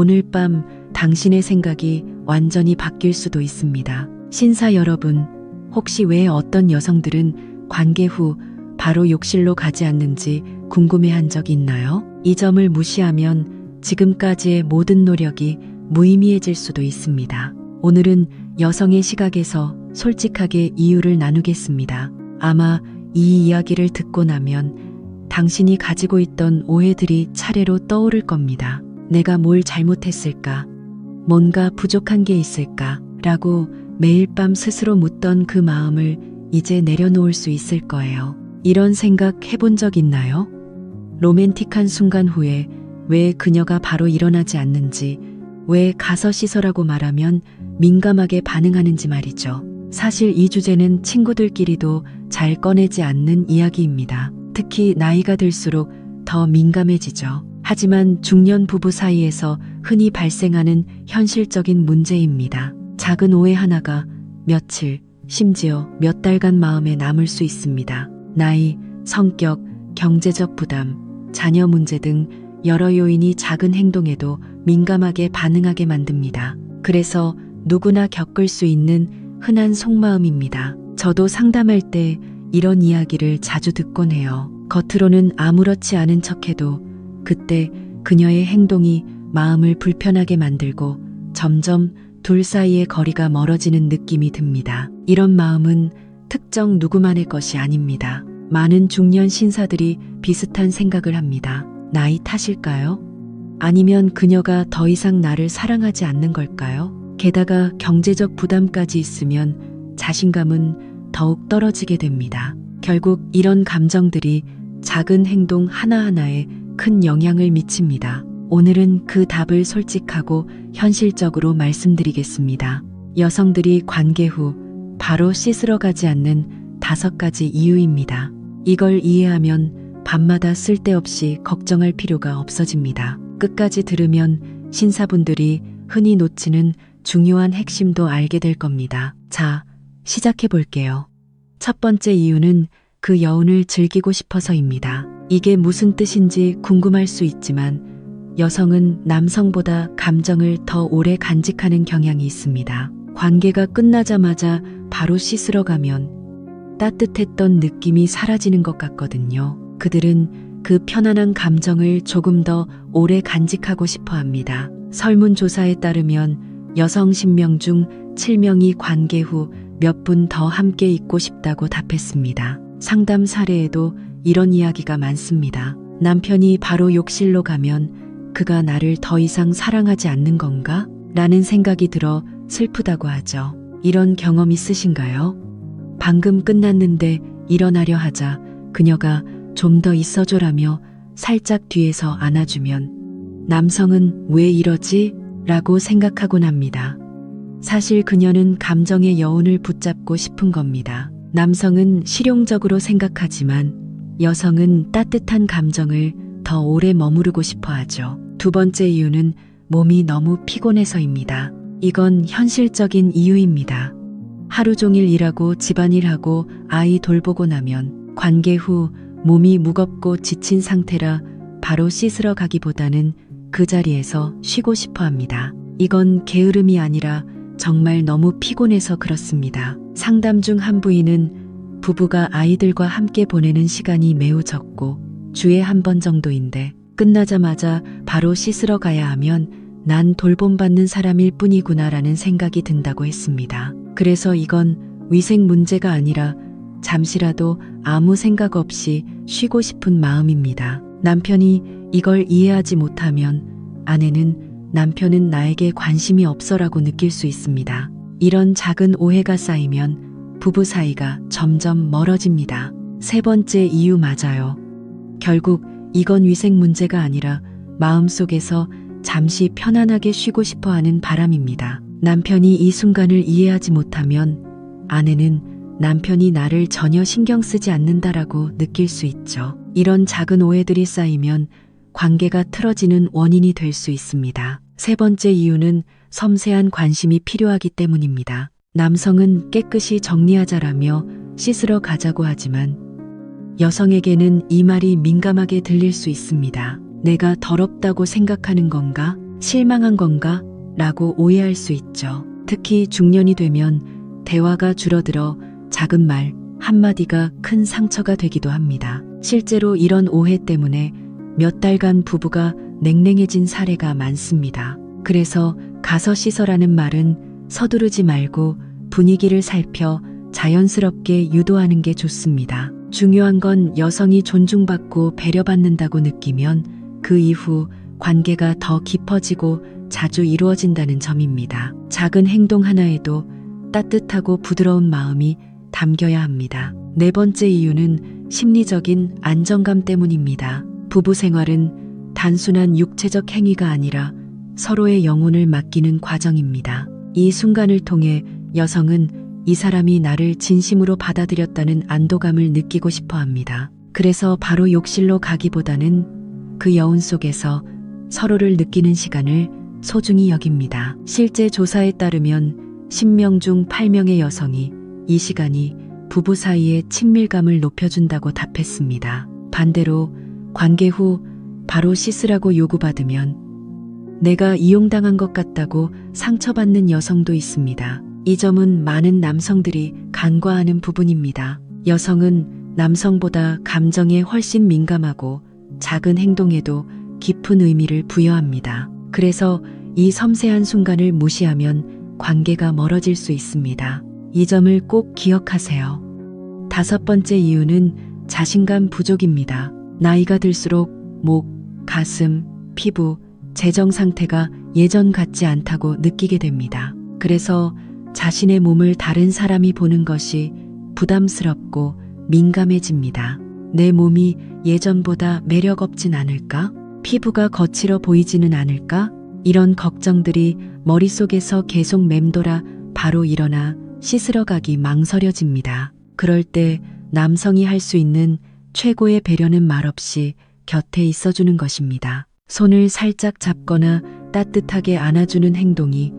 오늘 밤 당신의 생각이 완전히 바뀔 수도 있습니다. 신사 여러분, 혹시 왜 어떤 여성들은 관계 후 바로 욕실로 가지 않는지 궁금해 한적 있나요? 이 점을 무시하면 지금까지의 모든 노력이 무의미해질 수도 있습니다. 오늘은 여성의 시각에서 솔직하게 이유를 나누겠습니다. 아마 이 이야기를 듣고 나면 당신이 가지고 있던 오해들이 차례로 떠오를 겁니다. 내가 뭘 잘못했을까? 뭔가 부족한 게 있을까? 라고 매일 밤 스스로 묻던 그 마음을 이제 내려놓을 수 있을 거예요. 이런 생각 해본 적 있나요? 로맨틱한 순간 후에 왜 그녀가 바로 일어나지 않는지, 왜 가서 씻어라고 말하면 민감하게 반응하는지 말이죠. 사실 이 주제는 친구들끼리도 잘 꺼내지 않는 이야기입니다. 특히 나이가 들수록 더 민감해지죠. 하지만 중년 부부 사이에서 흔히 발생하는 현실적인 문제입니다. 작은 오해 하나가 며칠, 심지어 몇 달간 마음에 남을 수 있습니다. 나이, 성격, 경제적 부담, 자녀 문제 등 여러 요인이 작은 행동에도 민감하게 반응하게 만듭니다. 그래서 누구나 겪을 수 있는 흔한 속마음입니다. 저도 상담할 때 이런 이야기를 자주 듣곤 해요. 겉으로는 아무렇지 않은 척해도 그때 그녀의 행동이 마음을 불편하게 만들고 점점 둘 사이의 거리가 멀어지는 느낌이 듭니다. 이런 마음은 특정 누구만의 것이 아닙니다. 많은 중년 신사들이 비슷한 생각을 합니다. 나이 탓일까요? 아니면 그녀가 더 이상 나를 사랑하지 않는 걸까요? 게다가 경제적 부담까지 있으면 자신감은 더욱 떨어지게 됩니다. 결국 이런 감정들이 작은 행동 하나하나에 큰 영향을 미칩니다. 오늘은 그 답을 솔직하고 현실적으로 말씀드리겠습니다. 여성들이 관계 후 바로 씻으러 가지 않는 다섯 가지 이유입니다. 이걸 이해하면 밤마다 쓸데없이 걱정할 필요가 없어집니다. 끝까지 들으면 신사분들이 흔히 놓치는 중요한 핵심도 알게 될 겁니다. 자, 시작해 볼게요. 첫 번째 이유는 그 여운을 즐기고 싶어서입니다. 이게 무슨 뜻인지 궁금할 수 있지만 여성은 남성보다 감정을 더 오래 간직하는 경향이 있습니다. 관계가 끝나자마자 바로 씻으러 가면 따뜻했던 느낌이 사라지는 것 같거든요. 그들은 그 편안한 감정을 조금 더 오래 간직하고 싶어 합니다. 설문조사에 따르면 여성 10명 중 7명이 관계 후 몇 분 더 함께 있고 싶다고 답했습니다. 상담 사례에도 이런 이야기가 많습니다. 남편이 바로 욕실로 가면 그가 나를 더 이상 사랑하지 않는 건가? 라는 생각이 들어 슬프다고 하죠. 이런 경험 있으신가요? 방금 끝났는데 일어나려 하자 그녀가 좀 더 있어줘라며 살짝 뒤에서 안아주면 남성은 왜 이러지? 라고 생각하곤 합니다. 사실 그녀는 감정의 여운을 붙잡고 싶은 겁니다. 남성은 실용적으로 생각하지만 여성은 따뜻한 감정을 더 오래 머무르고 싶어 하죠. 두 번째 이유는 몸이 너무 피곤해서입니다. 이건 현실적인 이유입니다. 하루 종일 일하고 집안일하고 아이 돌보고 나면 관계 후 몸이 무겁고 지친 상태라 바로 씻으러 가기보다는 그 자리에서 쉬고 싶어 합니다. 이건 게으름이 아니라 정말 너무 피곤해서 그렇습니다. 상담 중 한 부인은 부부가 아이들과 함께 보내는 시간이 매우 적고 주에 한 번 정도인데 끝나자마자 바로 씻으러 가야 하면 난 돌봄받는 사람일 뿐이구나라는 생각이 든다고 했습니다. 그래서 이건 위생 문제가 아니라 잠시라도 아무 생각 없이 쉬고 싶은 마음입니다. 남편이 이걸 이해하지 못하면 아내는 남편은 나에게 관심이 없어라고 느낄 수 있습니다. 이런 작은 오해가 쌓이면 부부 사이가 점점 멀어집니다. 세 번째 이유 맞아요. 결국 이건 위생 문제가 아니라 마음속에서 잠시 편안하게 쉬고 싶어 하는 바람입니다. 남편이 이 순간을 이해하지 못하면 아내는 남편이 나를 전혀 신경 쓰지 않는다라고 느낄 수 있죠. 이런 작은 오해들이 쌓이면 관계가 틀어지는 원인이 될 수 있습니다. 세 번째 이유는 섬세한 관심이 필요하기 때문입니다. 남성은 깨끗이 정리하자라며 씻으러 가자고 하지만 여성에게는 이 말이 민감하게 들릴 수 있습니다. 내가 더럽다고 생각하는 건가? 실망한 건가? 라고 오해할 수 있죠. 특히 중년이 되면 대화가 줄어들어 작은 말 한마디가 큰 상처가 되기도 합니다. 실제로 이런 오해 때문에 몇 달간 부부가 냉랭해진 사례가 많습니다. 그래서 가서 씻어라는 말은 서두르지 말고 분위기를 살펴 자연스럽게 유도하는 게 좋습니다. 중요한 건 여성이 존중받고 배려받는다고 느끼면 그 이후 관계가 더 깊어지고 자주 이루어진다는 점입니다. 작은 행동 하나에도 따뜻하고 부드러운 마음이 담겨야 합니다. 네 번째 이유는 심리적인 안정감 때문입니다. 부부 생활은 단순한 육체적 행위가 아니라 서로의 영혼을 맡기는 과정입니다. 이 순간을 통해 여성은 이 사람이 나를 진심으로 받아들였다는 안도감을 느끼고 싶어 합니다. 그래서 바로 욕실로 가기보다는 그 여운 속에서 서로를 느끼는 시간을 소중히 여깁니다. 실제 조사에 따르면 10명 중 8명의 여성이 이 시간이 부부 사이의 친밀감을 높여준다고 답했습니다. 반대로 관계 후 바로 씻으라고 요구받으면 내가 이용당한 것 같다고 상처받는 여성도 있습니다. 이 점은 많은 남성들이 간과하는 부분입니다. 여성은 남성보다 감정에 훨씬 민감하고 작은 행동에도 깊은 의미를 부여합니다. 그래서 이 섬세한 순간을 무시하면 관계가 멀어질 수 있습니다. 이 점을 꼭 기억하세요. 다섯 번째 이유는 자신감 부족입니다. 나이가 들수록 목, 가슴, 피부, 재정 상태가 예전 같지 않다고 느끼게 됩니다. 그래서 자신의 몸을 다른 사람이 보는 것이 부담스럽고 민감해집니다. 내 몸이 예전보다 매력 없진 않을까? 피부가 거칠어 보이지는 않을까? 이런 걱정들이 머릿속에서 계속 맴돌아 바로 일어나 씻으러 가기 망설여집니다. 그럴 때 남성이 할 수 있는 최고의 배려는 말없이 곁에 있어주는 것입니다. 손을 살짝 잡거나 따뜻하게 안아주는 행동이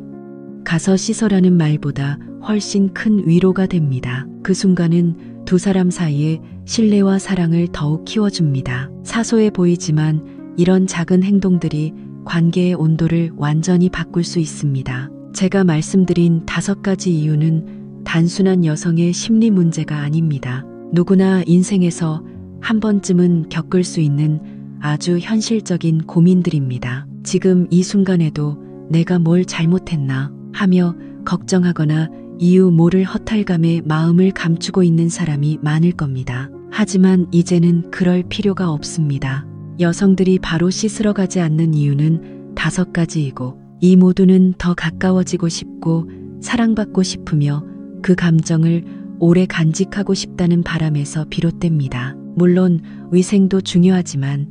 가서 씻어라는 말보다 훨씬 큰 위로가 됩니다. 그 순간은 두 사람 사이에 신뢰와 사랑을 더욱 키워줍니다. 사소해 보이지만 이런 작은 행동들이 관계의 온도를 완전히 바꿀 수 있습니다. 제가 말씀드린 다섯 가지 이유는 단순한 여성의 심리 문제가 아닙니다. 누구나 인생에서 한 번쯤은 겪을 수 있는 아주 현실적인 고민들입니다. 지금 이 순간에도 내가 뭘 잘못했나 하며 걱정하거나 이유 모를 허탈감에 마음을 감추고 있는 사람이 많을 겁니다. 하지만 이제는 그럴 필요가 없습니다. 여성들이 바로 씻으러 가지 않는 이유는 다섯 가지이고 이 모두는 더 가까워지고 싶고 사랑받고 싶으며 그 감정을 오래 간직하고 싶다는 바람에서 비롯됩니다. 물론 위생도 중요하지만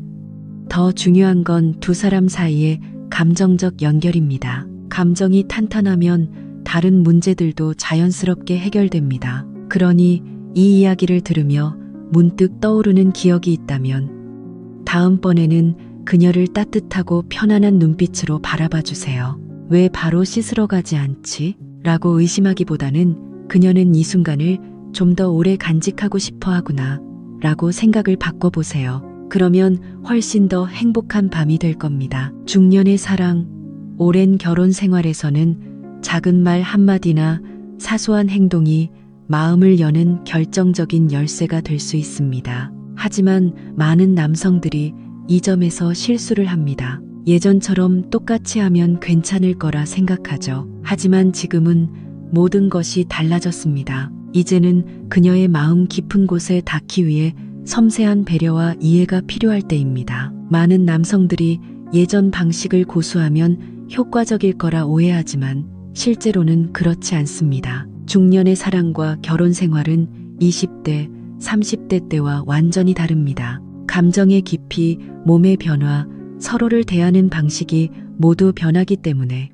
더 중요한 건 두 사람 사이의 감정적 연결입니다. 감정이 탄탄하면 다른 문제들도 자연스럽게 해결됩니다. 그러니 이 이야기를 들으며 문득 떠오르는 기억이 있다면 다음번에는 그녀를 따뜻하고 편안한 눈빛으로 바라봐 주세요. 왜 바로 씻으러 가지 않지? 라고 의심하기보다는 그녀는 이 순간을 좀 더 오래 간직하고 싶어 하구나 라고 생각을 바꿔보세요. 그러면 훨씬 더 행복한 밤이 될 겁니다. 중년의 사랑, 오랜 결혼 생활에서는 작은 말 한마디나 사소한 행동이 마음을 여는 결정적인 열쇠가 될 수 있습니다. 하지만 많은 남성들이 이 점에서 실수를 합니다. 예전처럼 똑같이 하면 괜찮을 거라 생각하죠. 하지만 지금은 모든 것이 달라졌습니다. 이제는 그녀의 마음 깊은 곳에 닿기 위해 섬세한 배려와 이해가 필요할 때입니다. 많은 남성들이 예전 방식을 고수하면 효과적일 거라 오해하지만 실제로는 그렇지 않습니다. 중년의 사랑과 결혼 생활은 20대, 30대 때와 완전히 다릅니다. 감정의 깊이, 몸의 변화, 서로를 대하는 방식이 모두 변하기 때문에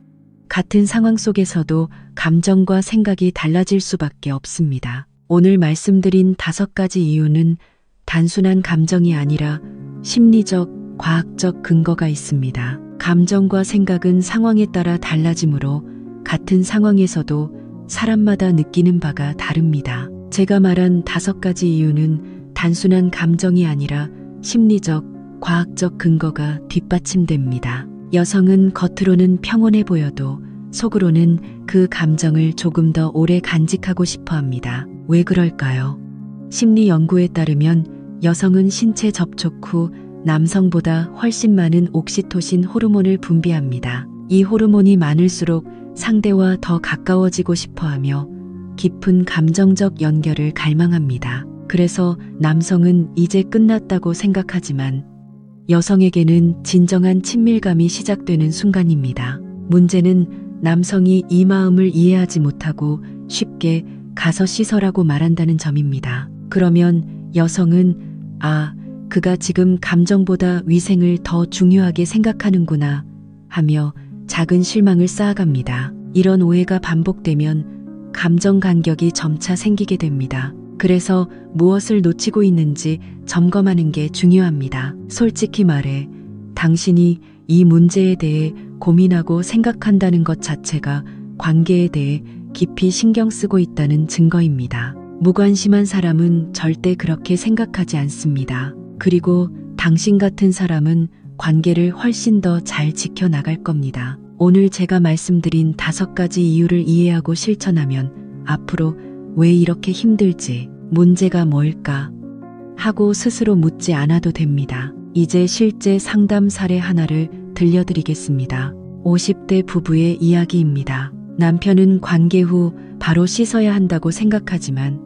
같은 상황 속에서도 감정과 생각이 달라질 수밖에 없습니다. 오늘 말씀드린 다섯 가지 이유는 단순한 감정이 아니라 심리적, 과학적 근거가 있습니다. 감정과 생각은 상황에 따라 달라지므로 같은 상황에서도 사람마다 느끼는 바가 다릅니다. 제가 말한 다섯 가지 이유는 단순한 감정이 아니라 심리적, 과학적 근거가 뒷받침됩니다. 여성은 겉으로는 평온해 보여도 속으로는 그 감정을 조금 더 오래 간직하고 싶어 합니다. 왜 그럴까요? 심리 연구에 따르면 여성은 신체 접촉 후 남성보다 훨씬 많은 옥시토신 호르몬을 분비합니다. 이 호르몬이 많을수록 상대와 더 가까워지고 싶어 하며 깊은 감정적 연결을 갈망합니다. 그래서 남성은 이제 끝났다고 생각하지만 여성에게는 진정한 친밀감이 시작되는 순간입니다. 문제는 남성이 이 마음을 이해하지 못하고 쉽게 가서 씻어라고 말한다는 점입니다. 그러면 여성은 아, 그가 지금 감정보다 위생을 더 중요하게 생각하는구나 하며 작은 실망을 쌓아갑니다. 이런 오해가 반복되면 감정 간격이 점차 생기게 됩니다. 그래서 무엇을 놓치고 있는지 점검하는 게 중요합니다. 솔직히 말해, 당신이 이 문제에 대해 고민하고 생각한다는 것 자체가 관계에 대해 깊이 신경 쓰고 있다는 증거입니다. 무관심한 사람은 절대 그렇게 생각하지 않습니다. 그리고 당신 같은 사람은 관계를 훨씬 더 잘 지켜나갈 겁니다. 오늘 제가 말씀드린 다섯 가지 이유를 이해하고 실천하면 앞으로 왜 이렇게 힘들지, 문제가 뭘까 하고 스스로 묻지 않아도 됩니다. 이제 실제 상담 사례 하나를 들려드리겠습니다. 50대 부부의 이야기입니다. 남편은 관계 후 바로 씻어야 한다고 생각하지만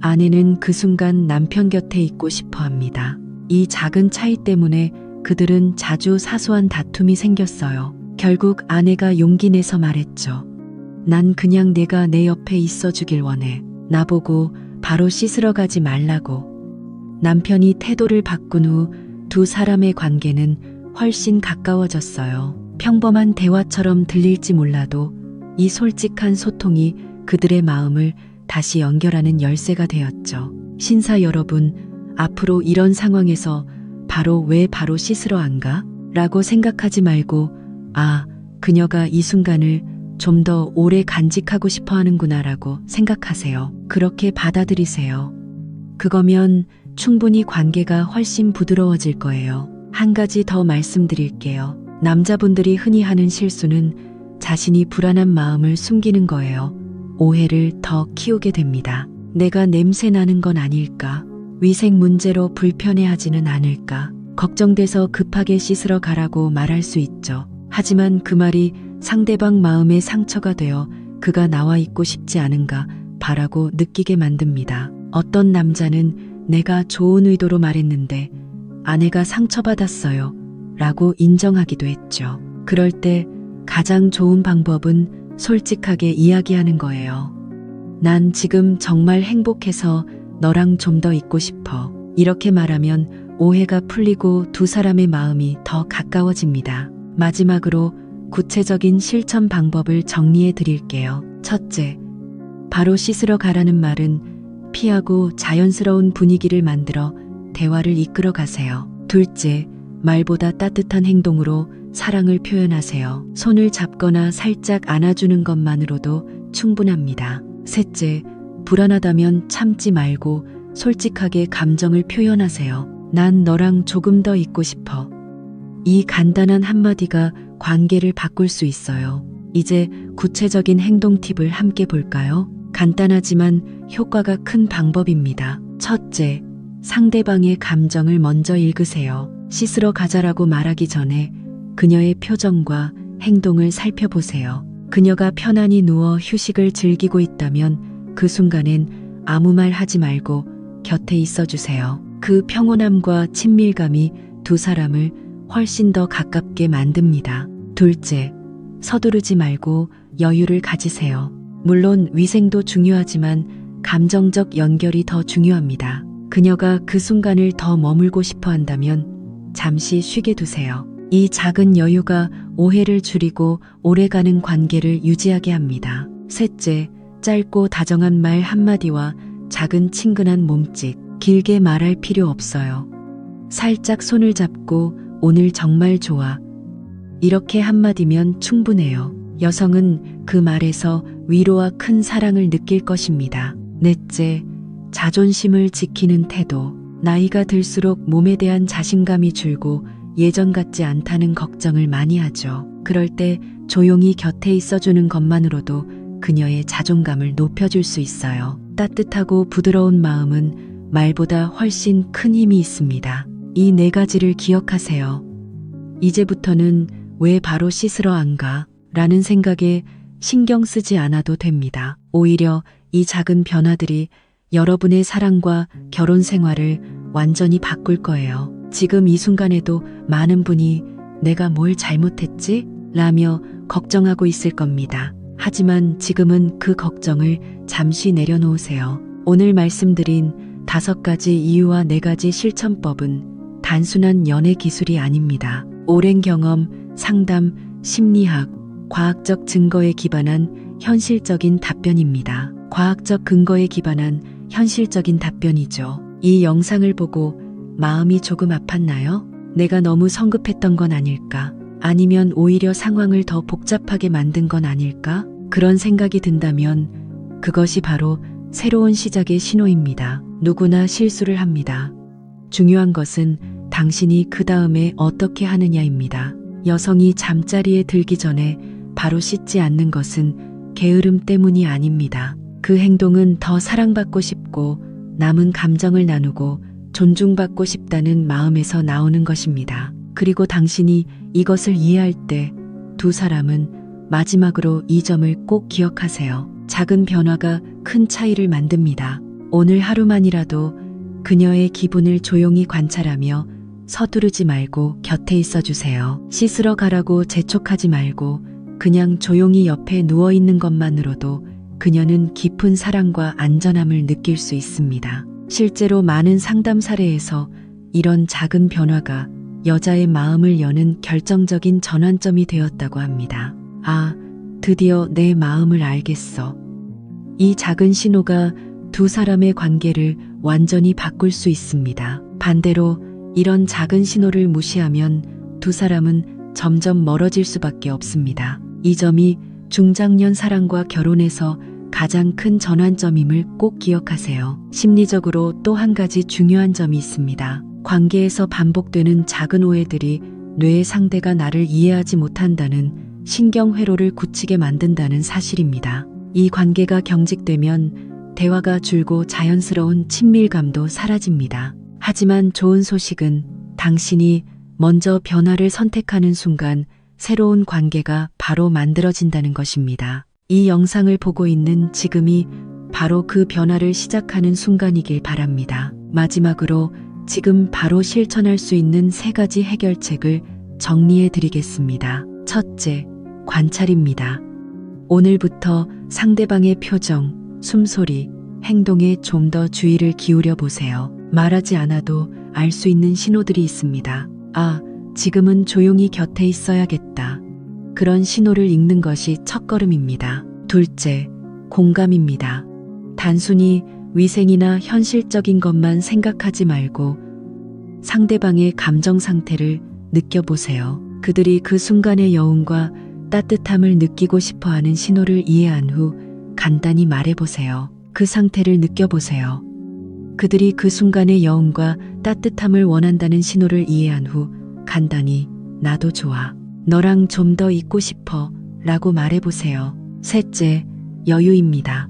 아내는 그 순간 남편 곁에 있고 싶어 합니다. 이 작은 차이 때문에 그들은 자주 사소한 다툼이 생겼어요. 결국 아내가 용기 내서 말했죠. 난 그냥 내가 내 옆에 있어 주길 원해. 나보고 바로 씻으러 가지 말라고. 남편이 태도를 바꾼 후 두 사람의 관계는 훨씬 가까워졌어요. 평범한 대화처럼 들릴지 몰라도 이 솔직한 소통이 그들의 마음을 다시 연결하는 열쇠가 되었죠. 신사 여러분, 앞으로 이런 상황에서 바로 왜 바로 씻으러 안 가? 라고 생각하지 말고, 아, 그녀가 이 순간을 좀 더 오래 간직하고 싶어 하는구나 라고 생각하세요. 그렇게 받아들이세요. 그거면 충분히 관계가 훨씬 부드러워질 거예요. 한 가지 더 말씀드릴게요. 남자분들이 흔히 하는 실수는 자신이 불안한 마음을 숨기는 거예요. 오해를 더 키우게 됩니다. 내가 냄새 나는 건 아닐까? 위생 문제로 불편해하지는 않을까? 걱정돼서 급하게 씻으러 가라고 말할 수 있죠. 하지만 그 말이 상대방 마음에 상처가 되어 그가 나와 있고 싶지 않은가 바라고 느끼게 만듭니다. 어떤 남자는 내가 좋은 의도로 말했는데 아내가 상처받았어요. 라고 인정하기도 했죠. 그럴 때 가장 좋은 방법은 솔직하게 이야기하는 거예요. 난 지금 정말 행복해서 너랑 좀 더 있고 싶어. 이렇게 말하면 오해가 풀리고 두 사람의 마음이 더 가까워집니다. 마지막으로 구체적인 실천 방법을 정리해 드릴게요. 첫째, 바로 씻으러 가라는 말은 피하고 자연스러운 분위기를 만들어 대화를 이끌어 가세요. 둘째, 말보다 따뜻한 행동으로 사랑을 표현하세요. 손을 잡거나 살짝 안아주는 것만으로도 충분합니다. 셋째, 불안하다면 참지 말고 솔직하게 감정을 표현하세요. 난 너랑 조금 더 있고 싶어. 이 간단한 한마디가 관계를 바꿀 수 있어요. 이제 구체적인 행동 팁을 함께 볼까요? 간단하지만 효과가 큰 방법입니다. 첫째, 상대방의 감정을 먼저 읽으세요. 씻으러 가자라고 말하기 전에 그녀의 표정과 행동을 살펴보세요. 그녀가 편안히 누워 휴식을 즐기고 있다면 그 순간엔 아무 말 하지 말고 곁에 있어 주세요. 그 평온함과 친밀감이 두 사람을 훨씬 더 가깝게 만듭니다. 둘째, 서두르지 말고 여유를 가지세요. 물론 위생도 중요하지만 감정적 연결이 더 중요합니다. 그녀가 그 순간을 더 머물고 싶어 한다면 잠시 쉬게 두세요. 이 작은 여유가 오해를 줄이고 오래가는 관계를 유지하게 합니다. 셋째, 짧고 다정한 말 한마디와 작은 친근한 몸짓, 길게 말할 필요 없어요. 살짝 손을 잡고 오늘 정말 좋아. 이렇게 한마디면 충분해요. 여성은 그 말에서 위로와 큰 사랑을 느낄 것입니다. 넷째, 자존심을 지키는 태도. 나이가 들수록 몸에 대한 자신감이 줄고 예전 같지 않다는 걱정을 많이 하죠. 그럴 때 조용히 곁에 있어주는 것만으로도 그녀의 자존감을 높여줄 수 있어요. 따뜻하고 부드러운 마음은 말보다 훨씬 큰 힘이 있습니다. 이 네 가지를 기억하세요. 이제부터는 왜 바로 씻으러 안 가? 라는 생각에 신경 쓰지 않아도 됩니다. 오히려 이 작은 변화들이 여러분의 사랑과 결혼 생활을 완전히 바꿀 거예요. 지금 이 순간에도 많은 분이 내가 뭘 잘못했지? 라며 걱정하고 있을 겁니다. 하지만 지금은 그 걱정을 잠시 내려놓으세요. 오늘 말씀드린 다섯 가지 이유와 네 가지 실천법은 단순한 연애 기술이 아닙니다. 오랜 경험, 상담, 심리학, 과학적 증거에 기반한 현실적인 답변입니다. 과학적 근거에 기반한 현실적인 답변이죠. 이 영상을 보고 마음이 조금 아팠나요? 내가 너무 성급했던 건 아닐까? 아니면 오히려 상황을 더 복잡하게 만든 건 아닐까? 그런 생각이 든다면 그것이 바로 새로운 시작의 신호입니다. 누구나 실수를 합니다. 중요한 것은 당신이 그 다음에 어떻게 하느냐입니다. 여성이 잠자리에 들기 전에 바로 씻지 않는 것은 게으름 때문이 아닙니다. 그 행동은 더 사랑받고 싶고 남은 감정을 나누고 존중받고 싶다는 마음에서 나오는 것입니다. 그리고 당신이 이것을 이해할 때 두 사람은 마지막으로 이 점을 꼭 기억하세요. 작은 변화가 큰 차이를 만듭니다. 오늘 하루만이라도 그녀의 기분을 조용히 관찰하며 서두르지 말고 곁에 있어 주세요. 씻으러 가라고 재촉하지 말고 그냥 조용히 옆에 누워 있는 것만으로도 그녀는 깊은 사랑과 안전함을 느낄 수 있습니다. 실제로 많은 상담 사례에서 이런 작은 변화가 여자의 마음을 여는 결정적인 전환점이 되었다고 합니다. 아, 드디어 내 마음을 알겠어. 이 작은 신호가 두 사람의 관계를 완전히 바꿀 수 있습니다. 반대로 이런 작은 신호를 무시하면 두 사람은 점점 멀어질 수밖에 없습니다. 이 점이 중장년 사랑과 결혼에서 가장 큰 전환점임을 꼭 기억하세요. 심리적으로 또 한 가지 중요한 점이 있습니다. 관계에서 반복되는 작은 오해들이 뇌의 상대가 나를 이해하지 못한다는 신경회로를 굳히게 만든다는 사실입니다. 이 관계가 경직되면 대화가 줄고 자연스러운 친밀감도 사라집니다. 하지만 좋은 소식은 당신이 먼저 변화를 선택하는 순간 새로운 관계가 바로 만들어진다는 것입니다. 이 영상을 보고 있는 지금이 바로 그 변화를 시작하는 순간이길 바랍니다. 마지막으로 지금 바로 실천할 수 있는 세 가지 해결책을 정리해 드리겠습니다. 첫째, 관찰입니다. 오늘부터 상대방의 표정, 숨소리, 행동에 좀 더 주의를 기울여 보세요. 말하지 않아도 알 수 있는 신호들이 있습니다. 아, 지금은 조용히 곁에 있어야겠다. 그런 신호를 읽는 것이 첫걸음입니다. 둘째, 공감입니다. 단순히 위생이나 현실적인 것만 생각하지 말고 상대방의 감정 상태를 느껴보세요. 그들이 그 순간의 여운과 따뜻함을 느끼고 싶어 하는 신호를 이해한 후 간단히 말해보세요. 그 상태를 느껴보세요. 그들이 그 순간의 여운과 따뜻함을 원한다는 신호를 이해한 후 간단히 나도 좋아. 너랑 좀 더 있고 싶어. 라고 말해보세요. 셋째, 여유입니다.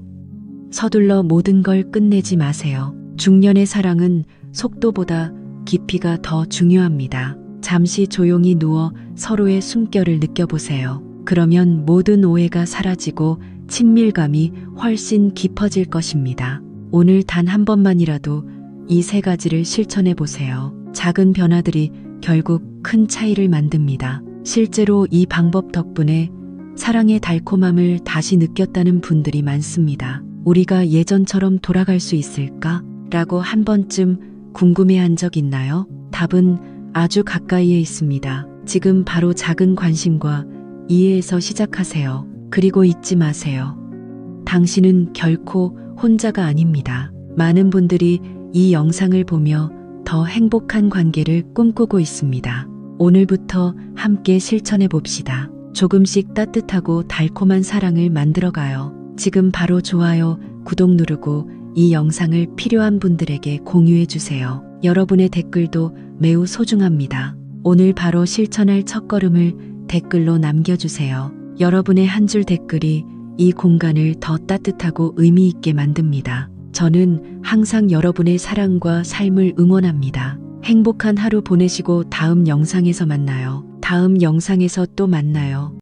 서둘러 모든 걸 끝내지 마세요. 중년의 사랑은 속도보다 깊이가 더 중요합니다. 잠시 조용히 누워 서로의 숨결을 느껴보세요. 그러면 모든 오해가 사라지고 친밀감이 훨씬 깊어질 것입니다. 오늘 단 한 번만이라도 이 세 가지를 실천해 보세요. 작은 변화들이 결국 큰 차이를 만듭니다. 실제로 이 방법 덕분에 사랑의 달콤함을 다시 느꼈다는 분들이 많습니다. 우리가 예전처럼 돌아갈 수 있을까? 라고 한 번쯤 궁금해 한 적 있나요? 답은 아주 가까이에 있습니다. 지금 바로 작은 관심과 이해에서 시작하세요. 그리고 잊지 마세요. 당신은 결코 혼자가 아닙니다. 많은 분들이 이 영상을 보며 더 행복한 관계를 꿈꾸고 있습니다. 오늘부터 함께 실천해 봅시다. 조금씩 따뜻하고 달콤한 사랑을 만들어가요. 지금 바로 좋아요, 구독 누르고 이 영상을 필요한 분들에게 공유해 주세요. 여러분의 댓글도 매우 소중합니다. 오늘 바로 실천할 첫걸음을 댓글로 남겨주세요. 여러분의 한 줄 댓글이 이 공간을 더 따뜻하고 의미 있게 만듭니다. 저는 항상 여러분의 사랑과 삶을 응원합니다. 행복한 하루 보내시고 다음 영상에서 만나요. 다음 영상에서 또 만나요.